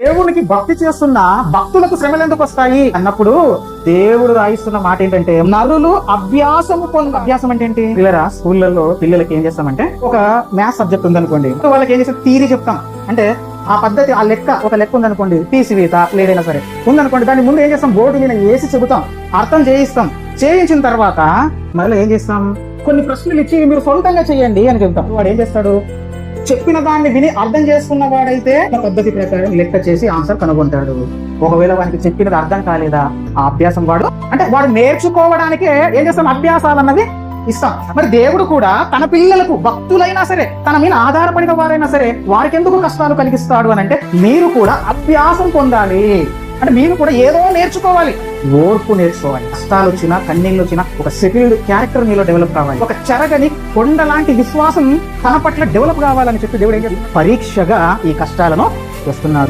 దేవునికి భక్తి చేస్తున్న భక్తులకు శ్రమలు ఎందుకు వస్తాయి? అన్నప్పుడు దేవుడు రాయిస్తున్న మాట ఏంటంటే నరులు అభ్యాసము పొందు అభ్యాసం అంటే ఏంటి? పిల్లరా స్కూళ్ళలో పిల్లలకి ఏం చేస్తామంటే ఒక మ్యాథ్స్ సబ్జెక్ట్ ఉందనుకోండి వాళ్ళకి ఏం చేస్తాం? థీరీ చెప్తాం. అంటే ఆ పద్ధతి ఆ లెక్క ఒక లెక్క ఉందనుకోండి తీసివేత లేదైనా సరే. ఉందనుకోండి దాని ముందు ఏం చేస్తాం? బోర్డు మీద వేసి చెబుతాం అర్థం చేయిస్తాం. చేయించిన తర్వాత మళ్ళీ ఏం చేస్తాం? కొన్ని ప్రశ్నలు ఇచ్చి మీరు సొంతంగా చేయండి అని చెప్తాం వాడు ఏం చేస్తాడు? చెప్పిన దాన్ని విని అర్థం చేసుకున్న వాడైతే పద్ధతి ప్రకారం లెక్క చేసి ఆన్సర్ కనుగొంటాడు. ఒకవేళ వానికి చెప్పినది అర్థం కాలేదా? ఆ అభ్యాసం వాడు అంటే వాడు నేర్చుకోవడానికే ఏం చేస్తాం? అభ్యాసాలు అన్నది ఇస్తాం. మరి దేవుడు కూడా తన పిల్లలకు భక్తులైనా సరే తన మీద ఆధారపడిన వారైనా సరే వారికి ఎందుకు కష్టాలు కలిగిస్తాడు అని అంటే మీరు కూడా అభ్యాసం పొందాలి. అంటే మీరు కూడా ఏదో నేర్చుకోవాలి. ఓర్పు నేర్చుకోవాలి. కష్టాలు వచ్చినా కన్నీళ్ళు వచ్చినా ఒక సెటిల్డ్ క్యారెక్టర్ మీలో డెవలప్ కావాలి. ఒక చెరగని కొండ లాంటి విశ్వాసం తన పట్ల డెవలప్ కావాలని చెప్పి దేవుడు ఏం? పరీక్షగా ఈ కష్టాలను వస్తున్నాడు